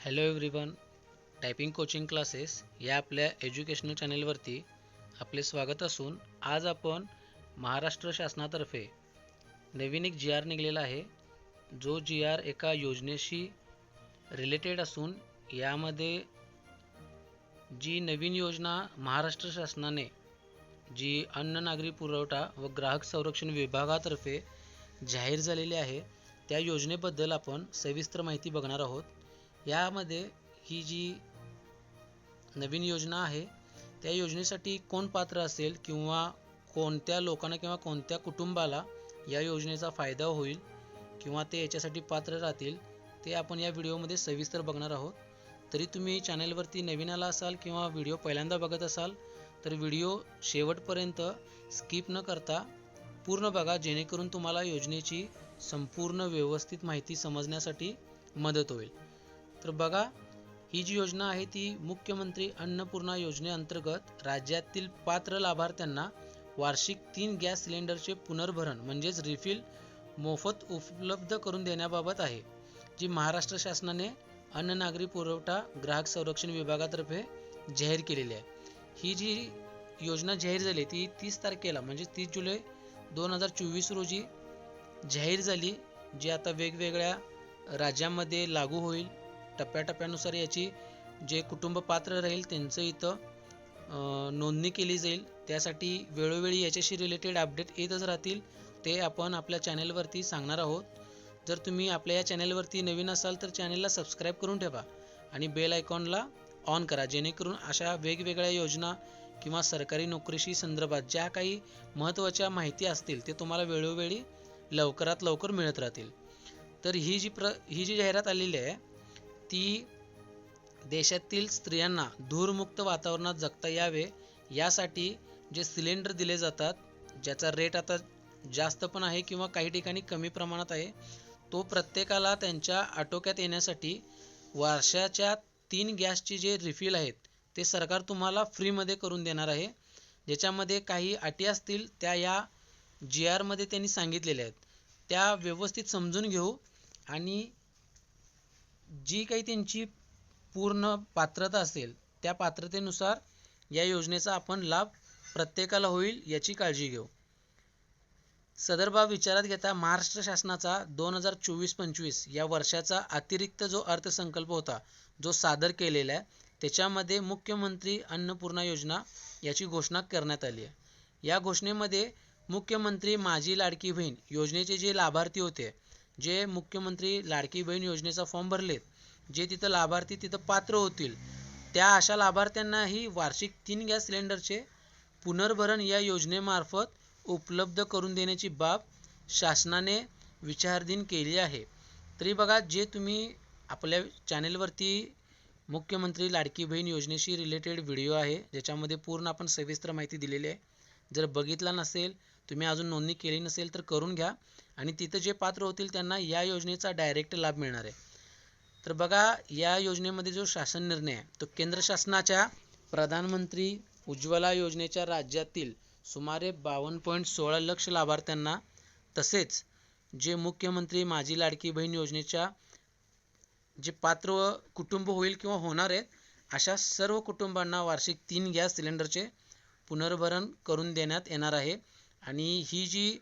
Hello everyone typing coaching classes या आपल्या educational चॅनेलवरती आपले स्वागत असून आज आपण महाराष्ट्र शासनातर्फे नवीन एक जी आर निघलेला आहे. जो जी आर एका योजनेशी रिलेटेड असून यामध्ये जी नवीन योजना महाराष्ट्र शासनाने जी अन्न नागरी पुरवठा व ग्राहक संरक्षण विभागातर्फे जाहीर झालेली आहे त्या योजनेबद्दल आपण सविस्तर माहिती बघणार आहोत. यामध्ये ही जी नवीन योजना आहे त्या योजनेसाठी कोण पात्र असेल किंवा कोणत्या लोकांना किंवा कोणत्या कुटुंबाला या योजनेचा फायदा होईल किंवा ते याच्यासाठी पात्र राहतील ते आपण या व्हिडिओमध्ये सविस्तर बघणार आहोत. तरी तुम्ही चॅनेलवरती नवीन आला असाल किंवा व्हिडिओ पहिल्यांदा बघत असाल तर व्हिडिओ शेवटपर्यंत स्किप न करता पूर्ण बघा जेणेकरून तुम्हाला योजनेची संपूर्ण व्यवस्थित माहिती समजण्यासाठी मदत होईल. तर बघा ही जी योजना आहे ती मुख्यमंत्री अन्नपूर्णा योजनेअंतर्गत राज्यातील पात्र लाभार्थ्यांना वार्षिक तीन गॅस सिलेंडरचे पुनर्भरण म्हणजेच रिफिल मोफत उपलब्ध करून देण्याबाबत आहे जी महाराष्ट्र शासनाने अन्न नागरी पुरवठा ग्राहक संरक्षण विभागातर्फे जाहीर केलेली आहे. ही जी योजना जाहीर झाली ती तीस तारखेला म्हणजे तीस जुलै दोन हजार चोवीस रोजी जाहीर झाली जी आता वेगवेगळ्या राज्यामध्ये लागू होईल. टप्प्याटप्प्यानुसार याची जे कुटुंब पात्र राहील त्यांचं इथं नोंदणी केली जाईल. त्यासाठी वेळोवेळी याच्याशी रिलेटेड अपडेट येतच राहतील ते आपण आपल्या चॅनेलवरती सांगणार आहोत. जर तुम्ही आपल्या या चॅनेलवरती नवीन असाल तर चॅनेलला सबस्क्राईब करून ठेवा आणि बेल आयकॉनला ऑन करा. जेणेकरून अशा वेगवेगळ्या योजना किंवा सरकारी नोकरीशी संदर्भात ज्या काही महत्त्वाच्या माहिती असतील ते तुम्हाला वेळोवेळी लवकरात लवकर मिळत राहतील. तर ही जी प्र ही जी जाहिरात आलेली आहे ती देशातील स्त्रियांना धूरमुक्त वातावरणात जगता यावे यासाठी जे सिलेंडर दिले जातात ज्याचा रेट आता जास्त पण आहे किंवा काही ठिकाणी कमी प्रमाणात आहे तो प्रत्येकाला त्यांच्या आटोक्यात येण्यासाठी वर्षाच्या तीन गॅसचे जे रिफिल आहेत ते सरकार तुम्हाला फ्रीमध्ये करून देणार आहे. ज्याच्यामध्ये काही अटी असतील त्या या जी आरमध्ये त्यांनी सांगितलेल्या आहेत. त्या व्यवस्थित समजून घेऊ आणि जी काही त्यांची पूर्ण पात्रता असेल त्या पात्रतेनुसार या योजनेचा आपण लाभ प्रत्येकाला होईल याची काळजी घेऊ. सदर बाब विचारात घेता महाराष्ट्र शासनाचा दोन हजार चोवीस पंचवीस या वर्षाचा अतिरिक्त जो अर्थसंकल्प होता जो सादर केलेला आहे त्याच्यामध्ये मुख्यमंत्री अन्नपूर्णा योजना याची घोषणा करण्यात आली आहे. या घोषणेमध्ये मुख्यमंत्री माझी लाडकी बहीण योजनेचे जे लाभार्थी होते जे मुख्यमंत्री लाडकी बहीण योजनेचा फॉर्म भरलेत जे तिथं लाभार्थी तिथं पात्र होतील त्या अशा लाभार्थ्यांनाही वार्षिक तीन गॅस सिलेंडरचे पुनर्भरण या योजनेमार्फत उपलब्ध करून देण्याची बाब शासनाने विचारधीन केली आहे. तरी बघा जे तुम्ही आपल्या चॅनेलवरती मुख्यमंत्री लाडकी बहीण योजनेशी रिलेटेड व्हिडिओ आहे ज्याच्यामध्ये पूर्ण आपण सविस्तर माहिती दिलेली आहे. जर बघितला नसेल तुम्ही अजून नोंदणी केली नसेल तर करून घ्या. आणि तिथं जे पात्र होतील त्यांना या योजनेचा डायरेक्ट लाभ मिळणार आहे. तर बघा या योजनेमध्ये जो शासन निर्णय आहे तो केंद्र शासनाच्या प्रधानमंत्री उज्ज्वला योजनेच्या राज्यातील सुमारे बावन्न पॉईंट सोळा लक्ष लाभार्थ्यांना तसेच जे मुख्यमंत्री माझी लाडकी बहीण योजनेच्या जे पात्र कुटुंब होईल किंवा होणार आहेत अशा सर्व कुटुंबांना वार्षिक तीन गॅस सिलेंडरचे पुनर्भरण करून देण्यात येणार आहे. आणि ही जी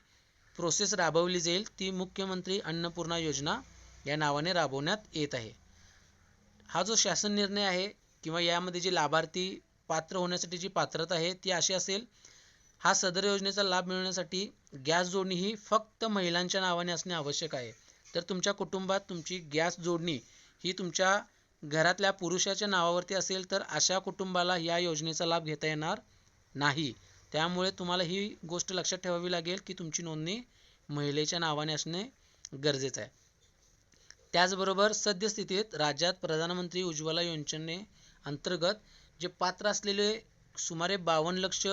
प्रोसेस राबवली जाईल ती मुख्यमंत्री अन्नपूर्णा योजना या नावाने राबवण्यात येत आहे. हा जो शासन निर्णय आहे किंवा यामध्ये जी लाभार्थी पात्र होण्यासाठी जी पात्रता आहे ती अशी असेल हा सदर योजनेचा लाभ मिळवण्यासाठी गॅस जोडणी ही फक्त महिलांच्या नावाने असणे आवश्यक आहे. तर तुमच्या कुटुंबात तुमची गॅस जोडणी ही तुमच्या घरातल्या पुरुषाच्या नावावरती असेल तर अशा कुटुंबाला या योजनेचा लाभ घेता येणार नाही. त्यामुळे तुम्हाला ही गोष्ट लक्षात ठेवावी लागेल की तुमची नोंदणी महिलेच्या नावाने असणे गरजेचं आहे. त्याचबरोबर सद्यस्थितीत राज्यात प्रधानमंत्री उज्ज्वला योजने अंतर्गत जे पात्र असलेले सुमारे बावन्न लक्ष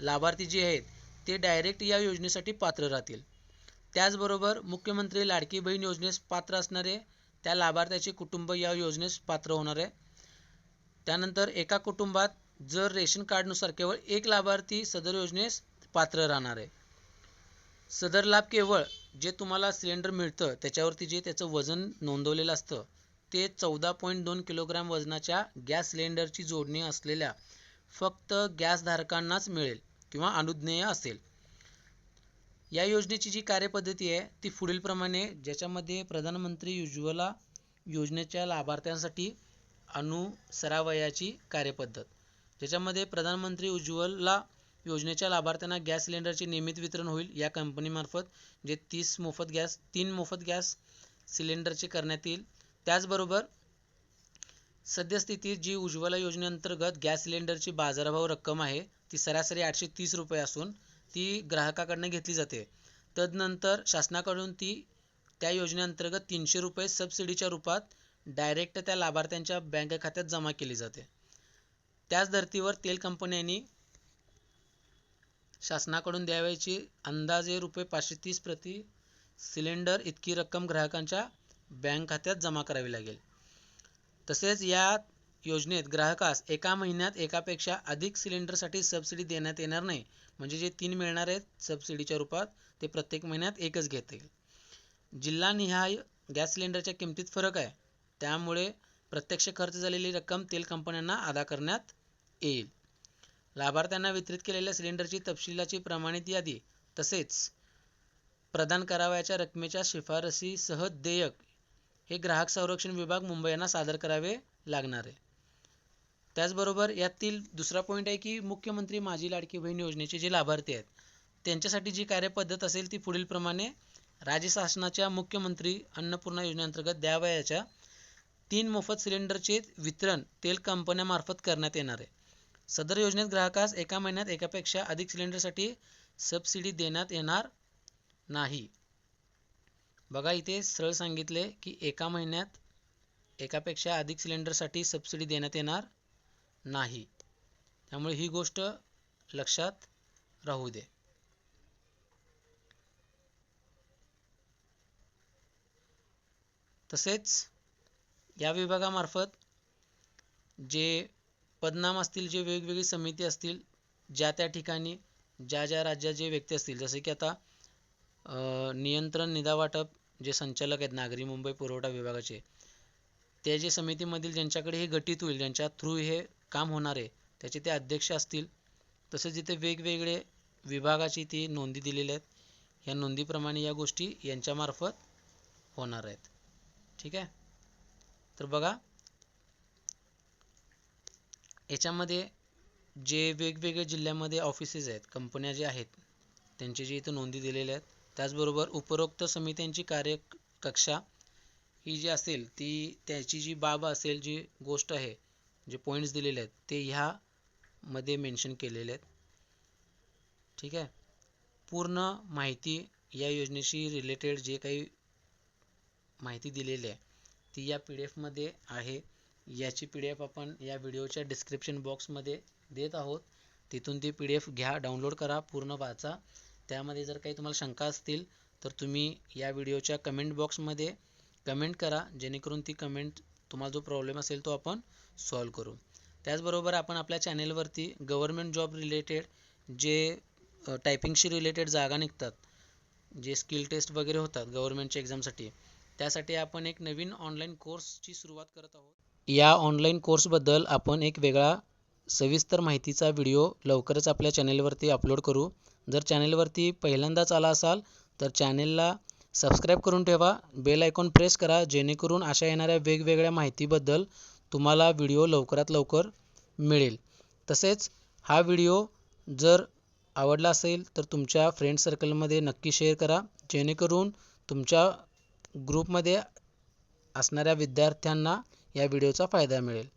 लाभार्थी जे आहेत ते डायरेक्ट या योजनेसाठी पात्र राहतील. त्याचबरोबर मुख्यमंत्री लाडकी बहीण योजनेस पात्र असणारे त्या लाभार्थ्याचे कुटुंब या योजनेस पात्र होणार आहे. त्यानंतर एका कुटुंबात जर रेशन कार्डनुसार केवळ एक लाभार्थी सदर योजनेस पात्र राहणार आहे. सदर लाभ केवळ जे तुम्हाला सिलेंडर मिळतं त्याच्यावरती जे त्याचं वजन नोंदवलेलं असतं ते चौदा पॉईंट दोन किलोग्राम वजनाच्या गॅस सिलेंडरची जोडणी असलेल्या फक्त गॅसधारकांनाच मिळेल किंवा अनुज्ञेय असेल. या योजनेची जी कार्यपद्धती आहे ती पुढीलप्रमाणे ज्याच्यामध्ये प्रधानमंत्री उज्ज्वला योजनेच्या लाभार्थ्यांसाठी अनुसरावयाची कार्यपद्धत. ज्याच्यामध्ये प्रधानमंत्री उज्ज्वला योजनेच्या लाभार्थ्यांना गॅस सिलेंडरचे नियमित वितरण होईल या कंपनीमार्फत जे तीस मोफत गॅस तीन मोफत गॅस सिलेंडरचे करण्यात येईल. त्याचबरोबर सद्यस्थितीत जी उज्ज्वला योजनेअंतर्गत गॅस सिलेंडरची बाजारभाव रक्कम आहे ती सरासरी आठशे तीस रुपये असून ती ग्राहकाकडनं घेतली जाते. तदनंतर शासनाकडून ती त्या योजनेअंतर्गत तीनशे रुपये सबसिडीच्या रूपात डायरेक्ट त्या लाभार्थ्यांच्या बँक खात्यात जमा केली जाते. त्याच धर्तीवर तेल कंपन्यांनी शासनाकडून द्यावयाची अंदाजे रुपये पाचशे तीस प्रति सिलेंडर इतकी रक्कम ग्राहकांच्या बँक खात्यात जमा करावी लागेल. तसेच या योजनेत ग्राहकास एका महिन्यात एकापेक्षा अधिक सिलेंडरसाठी सबसिडी देण्यात येणार नाही. म्हणजे जे तीन मिळणार आहेत सबसिडीच्या रूपात ते प्रत्येक महिन्यात एकच घेता येईल. जिल्हानिहाय गॅस सिलेंडरच्या किमतीत फरक आहे. त्यामुळे प्रत्यक्ष खर्च झालेली रक्कम तेल कंपन्यांना अदा करण्यात येईल. लाभार्थ्यांना वितरित केलेल्या सिलेंडरची तपशिलाची प्रमाणित यादी तसेच प्रदान करावयाच्या रकमेच्या शिफारसीसह देयक हे ग्राहक संरक्षण विभाग मुंबई यांना सादर करावे लागणार आहे. त्याचबरोबर यातील दुसरा पॉईंट आहे की मुख्यमंत्री माझी लाडकी बहीण योजनेचे जे लाभार्थी आहेत त्यांच्यासाठी जी कार्यपद्धत असेल ती पुढीलप्रमाणे राज्य शासनाच्या मुख्यमंत्री अन्नपूर्णा योजनेअंतर्गत द्यावयाच्या तीन मोफत सिलेंडरचे वितरण तेल कंपन्यामार्फत करण्यात येणार आहे. सदर योजनेत ग्राहकास एका महिन्यात एकापेक्षा अधिक सिलेंडरसाठी सबसिडी देण्यात येणार नाही. बघा इथे सरळ सांगितले की एका महिन्यात एकापेक्षा अधिक सिलेंडरसाठी सबसिडी देण्यात येणार नाही. त्यामुळे ही गोष्ट लक्षात राहू दे. तसेच या विभागामार्फत जे पदनाम असतील जे वेगवेगळी समिती असतील ज्या त्या ठिकाणी ज्या ज्या राज्यात जे व्यक्ती असतील जसे की आता नियंत्रण निदा वाटप जे संचालक आहेत नागरी मुंबई पुरवठा विभागाचे ते जे समितीमधील ज्यांच्याकडे हे गटीत होईल ज्यांच्या थ्रू हे काम होणार आहे त्याचे ते अध्यक्ष असतील. तसेच इथे वेगवेगळे विभागाची ती नोंदी दिलेल्या आहेत या नोंदीप्रमाणे या गोष्टी यांच्यामार्फत होणार आहेत. ठीक आहे? तर बघा याच्यामध्ये जे वेगवेगळ्या जिल्ह्यामध्ये ऑफिसेस आहेत कंपन्या ज्या आहेत त्यांची जी इथं नोंदी दिलेल्या आहेत त्याचबरोबर उपरोक्त समित्यांची कार्यकक्षा ही जी असेल ती त्याची जी बाब असेल जी गोष्ट आहे जे पॉईंट्स दिलेले आहेत ते ह्यामध्ये मेन्शन केलेले आहेत. ठीक आहे? पूर्ण माहिती या योजनेशी रिलेटेड जे काही माहिती दिलेली आहे ती या पी डी एफमध्ये आहे. याची पी डी एफ आपण या व्हिडिओच्या डिस्क्रिप्शन बॉक्समध्ये देत आहोत. तिथून ती पी डी एफ घ्या डाउनलोड करा पूर्ण वाचा. त्यामध्ये जर काही तुम्हाला शंका असतील तर तुम्ही या व्हिडिओच्या कमेंट बॉक्समध्ये कमेंट करा जेणेकरून ती कमेंट तुम्हाला जो प्रॉब्लेम असेल तो आपण सॉल्व करू. त्याचबरोबर आपण आपल्या चॅनेलवरती गव्हर्मेंट जॉब रिलेटेड जे टायपिंगशी रिलेटेड जागा निघतात जे स्किल टेस्ट वगैरे होतात गव्हर्मेंटच्या एक्झामसाठी त्यासाठी आपण एक नवीन ऑनलाईन कोर्सची सुरुवात करत आहोत. या ऑनलाईन कोर्सबद्दल आपण एक वेगळा सविस्तर माहितीचा व्हिडिओ लवकरच आपल्या चॅनेलवरती अपलोड करू. जर चॅनेलवरती पहिल्यांदाच आला असाल तर चॅनेलला सबस्क्राईब करून ठेवा. बेल आयकॉन प्रेस करा जेणेकरून अशा येणाऱ्या वेगवेगळ्या माहितीबद्दल तुम्हाला व्हिडिओ लवकरात लवकर मिळेल. तसेच हा व्हिडिओ जर आवडला असेल तर तुमच्या फ्रेंड सर्कलमध्ये नक्की शेअर करा. जेणेकरून तुमच्या ग्रुपमध्ये असणाऱ्या विद्यार्थ्यांना या व्हिडिओचा फायदा मिळेल.